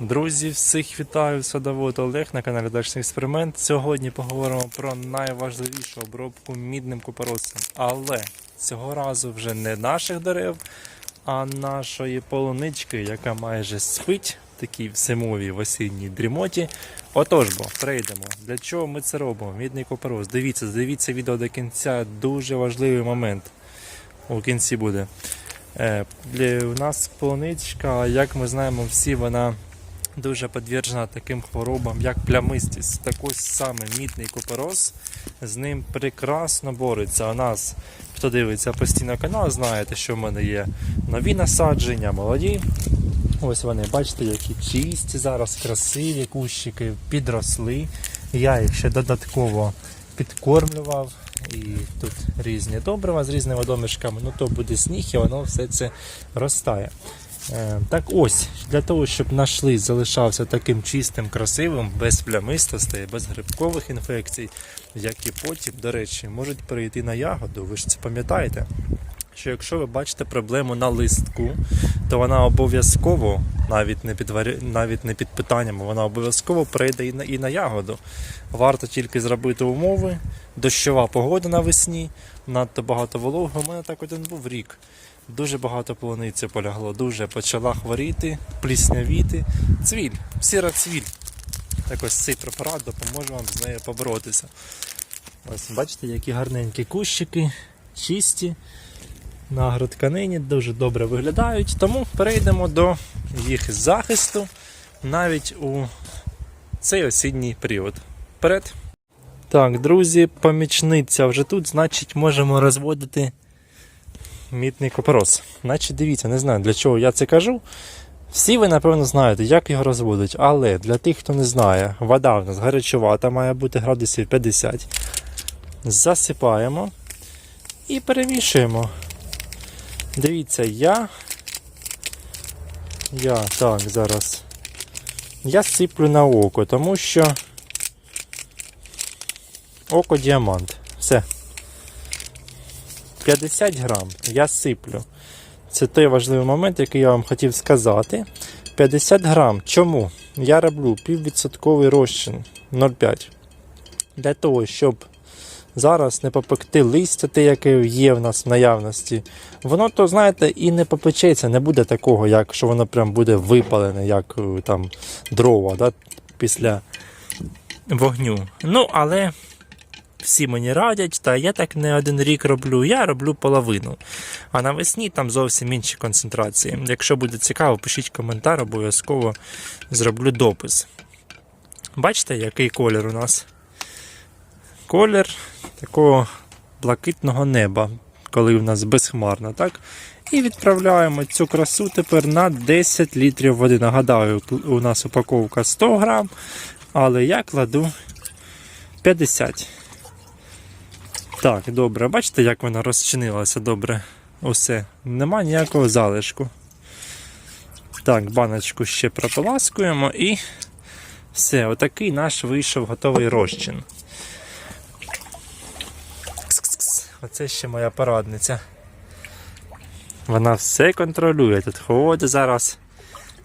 Друзі, всіх вітаю, садовод Олег на каналі Дачний Експеримент. Сьогодні поговоримо про найважливішу обробку мідним купоросом. Але цього разу вже не наших дерев, а нашої полунички, яка майже спить в такій зимовій в осінній дрімоті. Отож бо, перейдемо. Для чого ми це робимо? Мідний купорос. Дивіться, дивіться відео до кінця. Дуже важливий момент. У кінці буде. Е, для- У нас полуничка, як ми знаємо, всі вона дуже підтверджена таким хворобам, як плямистість. Так ось саме мідний купорос з ним прекрасно бореться. У нас, хто дивиться постійно канал, знаєте, що в мене є нові насадження, молоді. Ось вони, бачите, які чисті зараз, красиві кущики, підросли. Я їх ще додатково підкормлював. І тут різні добрива з різними домішками, ну то буде сніг і воно все це ростає. Е, Так ось, для того, щоб наш лист залишався таким чистим, красивим, без плямистостей, без грибкових інфекцій, які потім, до речі, можуть перейти на ягоду. Ви ж це пам'ятаєте? Що якщо ви бачите проблему на листку, то вона обов'язково, навіть не під, навіть не під питанням, вона обов'язково перейде і на, і на ягоду. Варто тільки зробити умови, дощова погода навесні, надто багато вологи. У мене так один був рік. Дуже багато полуниці полягло, дуже почала хворіти, пліснявіти. Цвіль, сіра цвіль. Так ось цей препарат допоможе вам з нею поборотися. Ось бачите, які гарненькі кущики, чисті, на агротканині, дуже добре виглядають. Тому перейдемо до їх захисту навіть у цей осінній період. Вперед! Так, друзі, помічниця вже тут, значить, можемо розводити мітний копорос. Значить, дивіться, не знаю для чого я це кажу. Всі ви, напевно, знаєте, як його розводить, але для тих, хто не знає, вода в нас гарячувата, має бути градусів 50. Засипаємо і перемішуємо. Дивіться, я. Я так, зараз. Я сиплю на око, тому що око діамант. Все. 50 грам я сиплю. Це той важливий момент, який я вам хотів сказати. 50 грам. Чому? Я роблю піввідсотковий розчин 0,5. Для того, щоб зараз не попекти листя, те, яке є в нас в наявності. Воно то, знаєте, і не попечеться, не буде такого, як що воно прям буде випалене, як е, там дрова да, після вогню. Ну, але всі мені радять, та я так не один рік роблю, я роблю половину. А навесні там зовсім інші концентрації. Якщо буде цікаво, пишіть коментар, обов'язково зроблю допис. Бачите, який колір у нас? Колір такого блакитного неба, коли в нас безхмарно, так? І відправляємо цю красу тепер на 10 літрів води. Нагадаю, у нас упаковка 100 грам, але я кладу 50. Так, добре, бачите, як вона розчинилася добре. Усе. Нема ніякого залишку. Так, баночку ще прополаскуємо і все, отакий наш вийшов готовий розчин. Оце ще моя порадниця. Вона все контролює. Тут ходить зараз,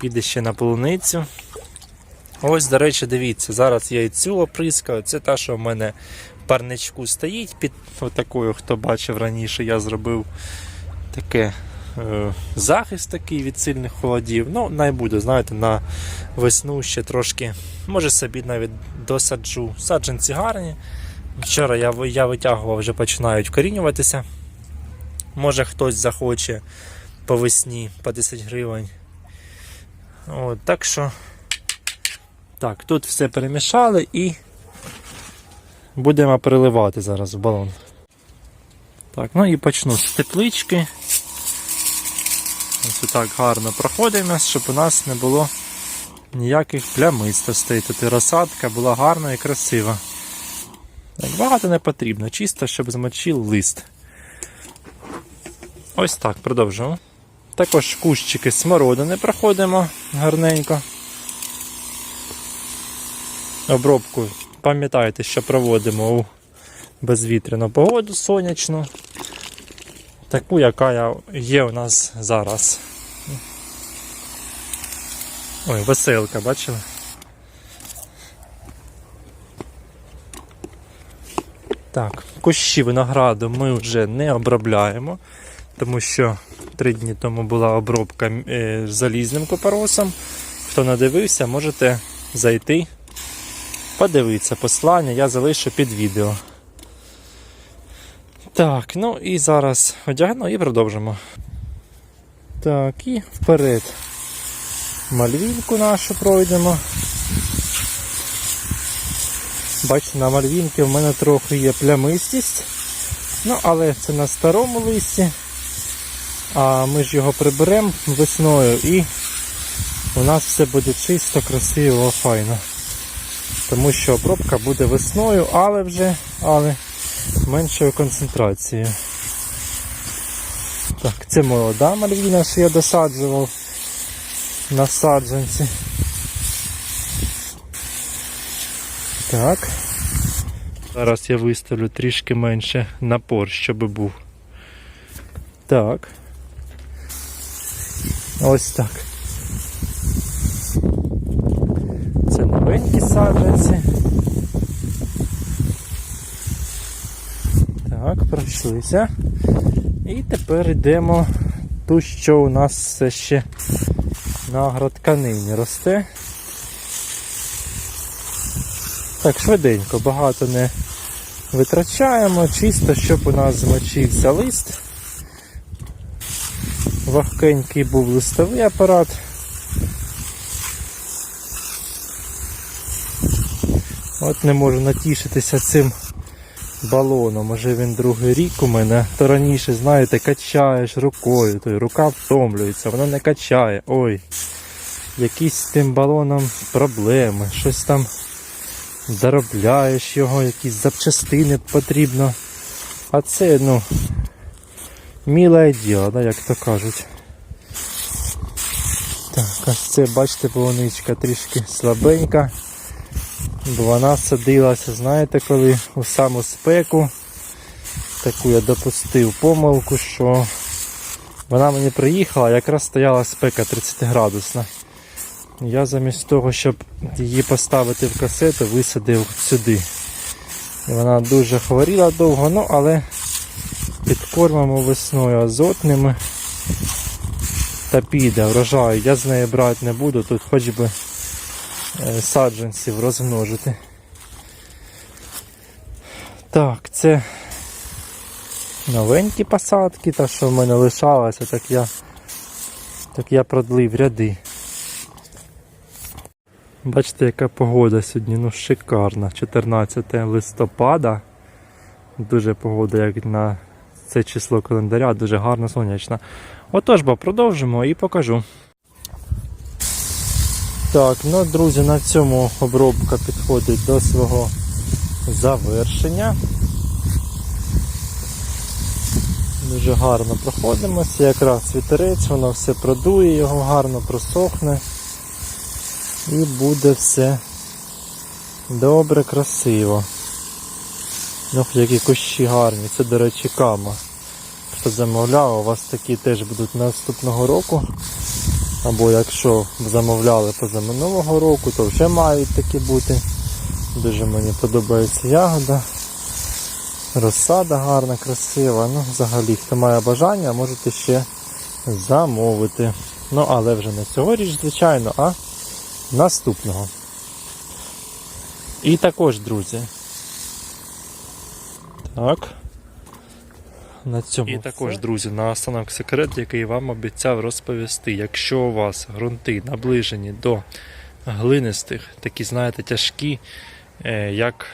піде ще на полуницю. Ось, до речі, дивіться, зараз я і цю оприскаю. Це та, що в мене парничку стоїть під отакою, хто бачив раніше, я зробив таке е, захист такий від сильних холодів. Ну, найбуде, знаєте, на весну ще трошки, може собі навіть досаджу. Саджанці гарні. Вчора я, я витягував, вже починають вкорінюватися. Може хтось захоче по весні по 10 гривень. От, так що. Так, тут все перемішали і будемо переливати зараз в балон. Так, ну і почну з теплички. Ось так гарно проходимо, щоб у нас не було ніяких плямистостей. Тут і розсадка була гарна і красива. Так, багато не потрібно, чисто, щоб змочив лист. Ось так, продовжуємо. Також кущики смородини проходимо гарненько. Обробку пам'ятайте, що проводимо у безвітряну погоду сонячну. Таку, яка є у нас зараз. Ой, веселка, бачили? Так, кущі винограду ми вже не обробляємо, тому що три дні тому була обробка е, залізним купоросом. Хто не дивився, можете зайти, подивитися послання, я залишу під відео. Так, ну і зараз одягну і продовжимо. Так, і вперед. Мальвінку нашу пройдемо. Бачите, на мальвінки в мене трохи є плямистість. Ну, але це на старому листі. А ми ж його приберемо весною і у нас все буде чисто, красиво, файно. Тому що обробка буде весною, але вже але меншою концентрацією. Так, це молода мальвіна, що я досаджував на саджанці. Так. Зараз я виставлю трішки менше напор, щоб був. Так. Ось так. Це новенькі саджанці. Так, пройшлися. І тепер йдемо ту, що у нас все ще на агротканині росте. Так, швиденько, багато не витрачаємо, чисто, щоб у нас змочився лист. Вахкенький був листовий апарат. От не можу натішитися цим балоном. Може він другий рік у мене. То раніше, знаєте, качаєш рукою, то рука втомлюється, вона не качає. Ой, якісь з тим балоном проблеми, щось там доробляєш його, якісь запчастини потрібно. А це, ну, міле діло, як то кажуть. Так, ось це, бачите, полуничка трішки слабенька. Бо вона садилася, знаєте, коли у саму спеку. Таку я допустив помилку, що вона мені приїхала, якраз стояла спека 30 градусна. Я замість того, щоб її поставити в касету, висадив сюди. І вона дуже хворіла довго, ну але підкормимо весною азотними та піде врожаю. Я з неї брати не буду, тут хоч би саджанців розмножити. Так, це новенькі посадки, та що в мене лишалося, так я, так я продлив ряди. Бачите, яка погода сьогодні, ну шикарна. 14 листопада. Дуже погода, як на це число календаря, дуже гарно сонячна. Отож, бо продовжимо і покажу. Так, ну друзі, на цьому обробка підходить до свого завершення. Дуже гарно проходимося, якраз вітерець, воно все продує, його гарно просохне. І буде все добре, красиво. Ну, які кущі гарні, це, до речі, кама. Хто замовляв, у вас такі теж будуть наступного року. Або якщо замовляли позаминулого року, то вже мають такі бути. Дуже мені подобається ягода. Розсада гарна, красива. Ну, взагалі, хто має бажання, можете ще замовити. Ну, але вже не цьогоріч, звичайно, а наступного. І також, друзі. Так. На цьому І також, друзі, на останок секрет, який вам обіцяв розповісти. Якщо у вас ґрунти наближені до глинистих, такі, знаєте, тяжкі, е, як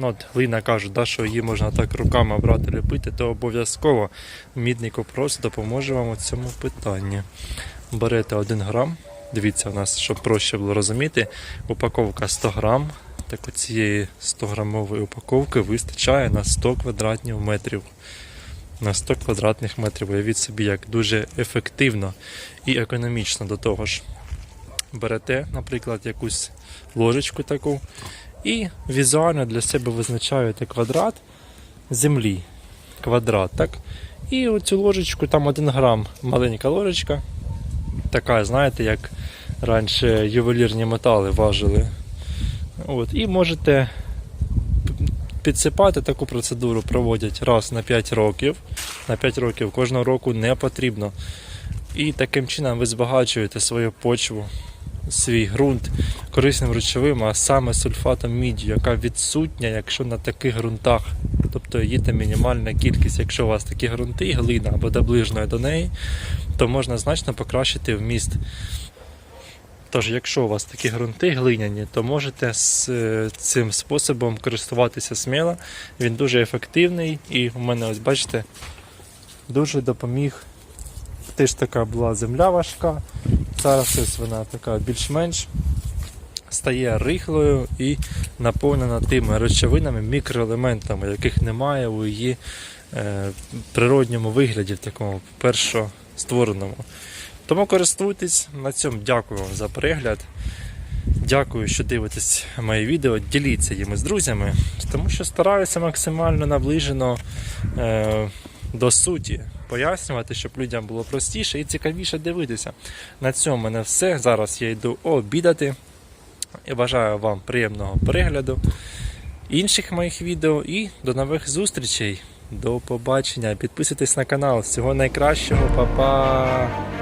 ну, от глина кажуть, да, що її можна так руками брати ліпити, то обов'язково мідний копрос допоможе вам у цьому питанні. Берете 1 грам. Дивіться, у нас, щоб проще було розуміти, упаковка 100 грам. Так цієї 100 грамової упаковки вистачає на 100 квадратних метрів. На 100 квадратних метрів. Уявіть собі, як дуже ефективно і економічно до того ж. Берете, наприклад, якусь ложечку таку і візуально для себе визначаєте квадрат землі. Квадрат, так? І оцю ложечку, там 1 грам маленька ложечка, така, знаєте, як раніше ювелірні метали важили. От, і можете підсипати таку процедуру проводять раз на 5 років. На 5 років кожного року не потрібно. І таким чином ви збагачуєте свою почву, свій ґрунт корисним речовим, а саме сульфатом міді, яка відсутня, якщо на таких ґрунтах. Тобто її там мінімальна кількість. Якщо у вас такі ґрунти, глина або доближною до неї, то можна значно покращити вміст. Тож, якщо у вас такі ґрунти глиняні, то можете з е, цим способом користуватися сміло. Він дуже ефективний і у мене, ось бачите, дуже допоміг. Теж така була земля важка. Зараз ось вона така більш-менш стає рихлою і наповнена тими речовинами, мікроелементами, яких немає у її е, природньому вигляді, в такому першоствореному. Тому користуйтесь. На цьому дякую вам за перегляд. Дякую, що дивитесь мої відео. Діліться їми з друзями, тому що стараюся максимально наближено е, до суті пояснювати, щоб людям було простіше і цікавіше дивитися. На цьому в мене все. Зараз я йду обідати. І бажаю вам приємного перегляду інших моїх відео і до нових зустрічей. До побачення. Підписуйтесь на канал. Всього найкращого, Па-па!